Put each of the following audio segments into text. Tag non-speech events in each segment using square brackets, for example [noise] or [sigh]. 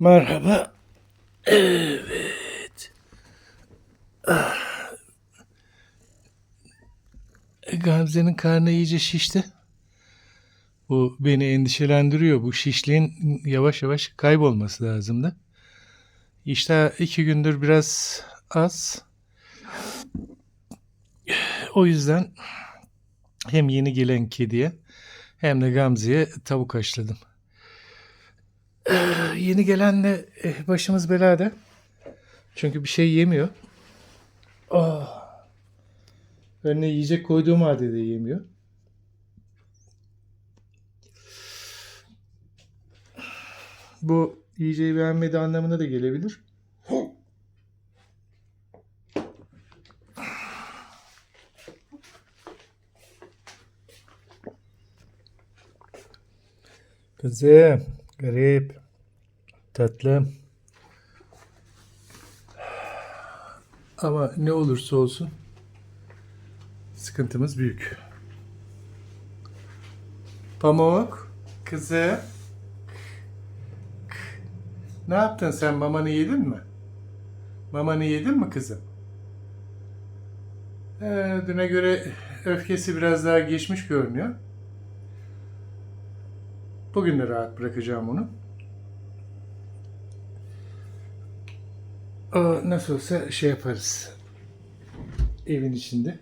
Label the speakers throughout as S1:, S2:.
S1: Merhaba. [clears throat] Evet. Ah. Gamze'nin karnı iyice şişti. Bu beni endişelendiriyor. Bu şişliğin yavaş yavaş kaybolması lazımdı. İşte iki gündür biraz az. O yüzden hem yeni gelen kediye hem de Gamze'ye tavuk haşladım. Ee, yeni gelenle eh, başımız belada. Çünkü bir şey yemiyor. Oh. Önüne yiyecek koyduğum halde de yemiyor. Bu yiyeceği beğenmediği anlamına da gelebilir. Kızım, garip, tatlım. Ama ne olursa olsun sıkıntımız büyük. Pamuk, kızım. Ne yaptın sen? Mamanı yedin mi? Mamanı yedin mi kızım? Ee, düne göre öfkesi biraz daha geçmiş görünüyor. Bugün de rahat bırakacağım onu. Nasıl olsa şey yaparız. Evin içinde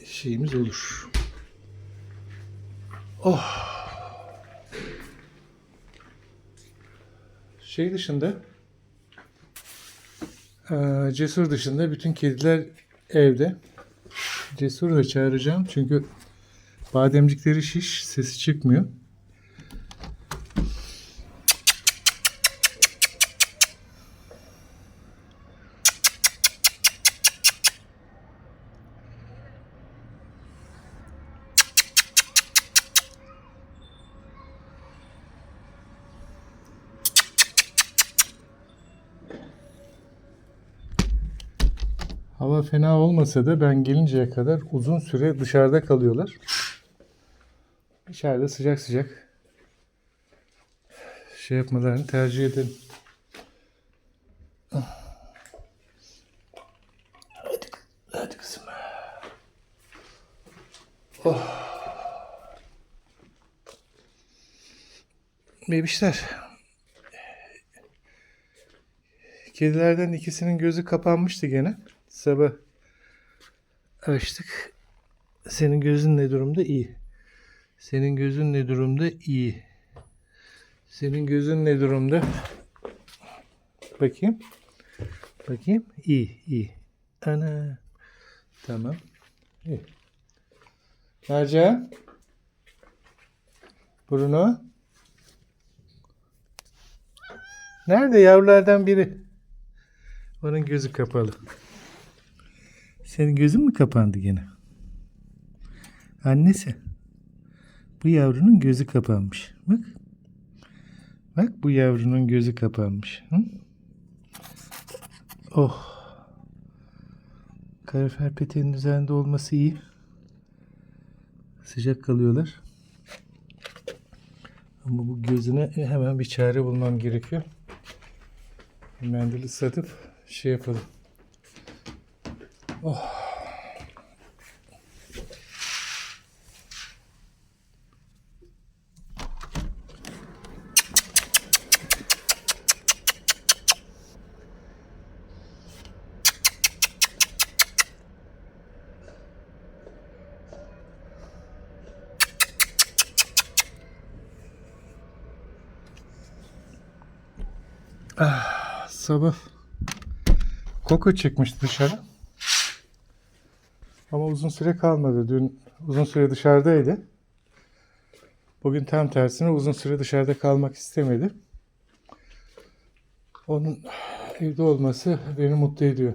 S1: bir şeyimiz olur. Oh. Şey dışında Cesur dışında bütün kediler evde. Cesur'u da çağıracağım çünkü bademcikleri şiş, sesi çıkmıyor. Hava fena olmasa da ben gelinceye kadar uzun süre dışarıda kalıyorlar. Dışarıda sıcak sıcak şey yapmalarını tercih ederim. Hadi, hadi kızım. Oh. Bebişler. Kedilerden ikisinin gözü kapanmıştı gene. Sabah açtık. Senin gözün ne durumda? İyi. Senin gözün ne durumda? İyi. Senin gözün ne durumda? Bakayım. Bakayım. İyi, iyi. Ana. Tamam. İyi. Mercan. Bruno. Nerede yavrulardan biri? Onun gözü kapalı. Senin gözün mü kapandı gene? Annesi. Bu yavrunun gözü kapanmış. Bak. Bak bu yavrunun gözü kapanmış. Hı? Oh. Kalorifer peteğinin üzerinde olması iyi. Sıcak kalıyorlar. Ama bu gözüne hemen bir çare bulmam gerekiyor. Mendil ıslatıp şey yapalım. Sabah Koko çıkmış dışarı. Ama uzun süre kalmadı. Dün uzun süre dışarıdaydı. Bugün tam tersine uzun süre dışarıda kalmak istemedi. Onun evde olması beni mutlu ediyor.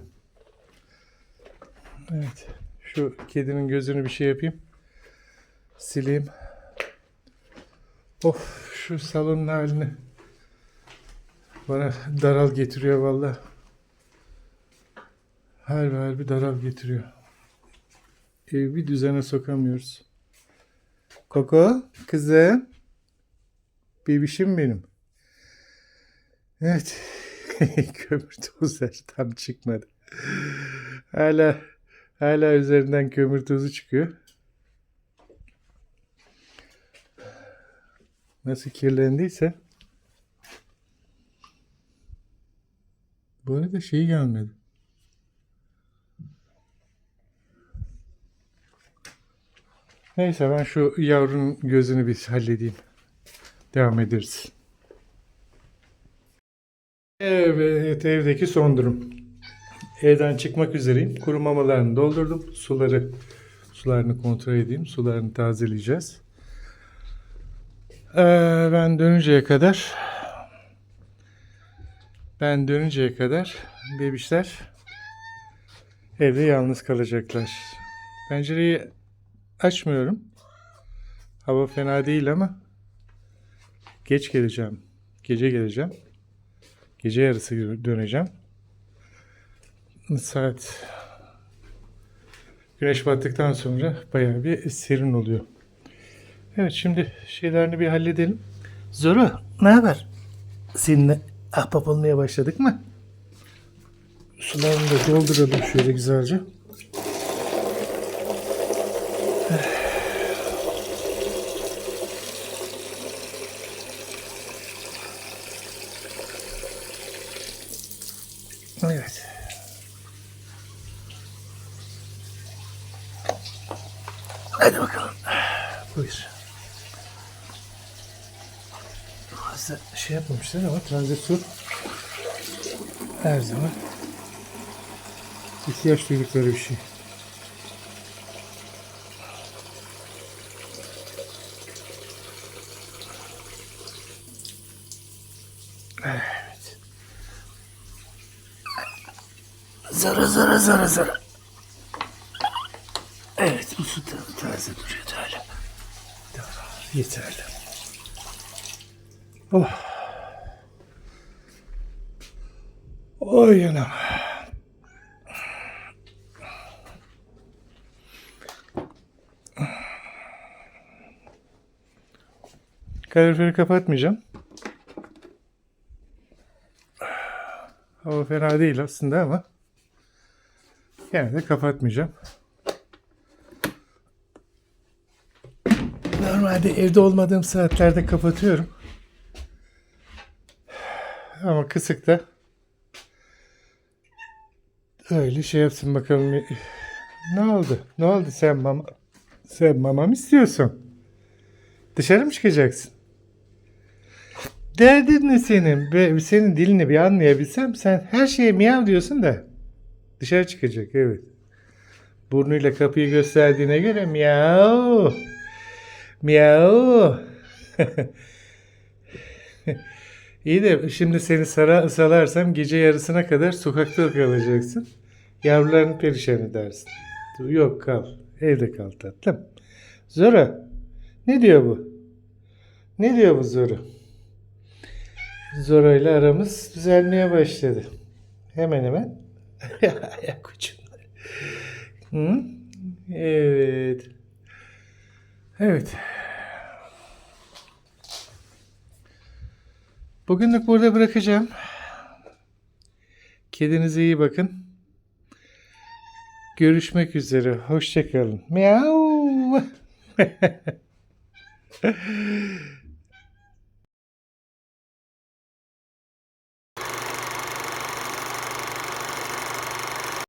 S1: Evet. Şu kedinin gözünü bir şey yapayım. Sileyim. Of şu salonun halini bana daral getiriyor valla. Her bir daral getiriyor. Evi bir düzene sokamıyoruz. Koko, kızım. Bebişim benim. Evet. [laughs] kömür tozları tam çıkmadı. Hala hala üzerinden kömür tozu çıkıyor. Nasıl kirlendiyse. Bu arada şey gelmedi. Neyse ben şu yavrunun gözünü bir halledeyim. Devam ederiz. Evet, evdeki son durum. Evden çıkmak üzereyim. Kuru mamalarını doldurdum. Suları sularını kontrol edeyim. Sularını tazeleyeceğiz. Ee, ben dönünceye kadar ben dönünceye kadar bebişler evde yalnız kalacaklar. Pencereyi açmıyorum. Hava fena değil ama geç geleceğim. Gece geleceğim. Gece yarısı döneceğim. Saat güneş battıktan sonra bayağı bir serin oluyor. Evet şimdi şeylerini bir halledelim. Zoru ne haber? Seninle ahbap olmaya başladık mı? Sularını da dolduralım şöyle güzelce. Evet. Hadi bakalım. Buyur. Fazla şey yapmamışlar ama tranzistör her zaman ihtiyaç duydukları bir şey. Evet. Zara zara zara zara. Evet bu su taze duruyor hala. Yeterli. Oh. Oy yanam. Kaloriferi kapatmayacağım. Hava fena değil aslında ama Gene de kapatmayacağım. Normalde evde olmadığım saatlerde kapatıyorum. Ama kısıkta öyle şey yapsın bakalım. Ne oldu? Ne oldu sen mama? Sen mama mı istiyorsun? Dışarı mı çıkacaksın? Derdin ne senin? Be- Senin dilini bir anlayabilsem sen her şeye miyav diyorsun da. Dışarı çıkacak evet. Burnuyla kapıyı gösterdiğine göre miyav. Miyav. [laughs] İyi de şimdi seni sara salarsam gece yarısına kadar sokakta kalacaksın. Yavrularını perişan edersin. Yok kal. Evde kal tatlım. Zora. Ne diyor bu? Ne diyor bu Zora? Zora ile aramız düzelmeye başladı. Hemen hemen. [laughs] Ayak ucunda. Hı? Evet. Evet. Bugünlük burada bırakacağım. Kedinize iyi bakın. Görüşmek üzere. Hoşçakalın. Miau. [laughs]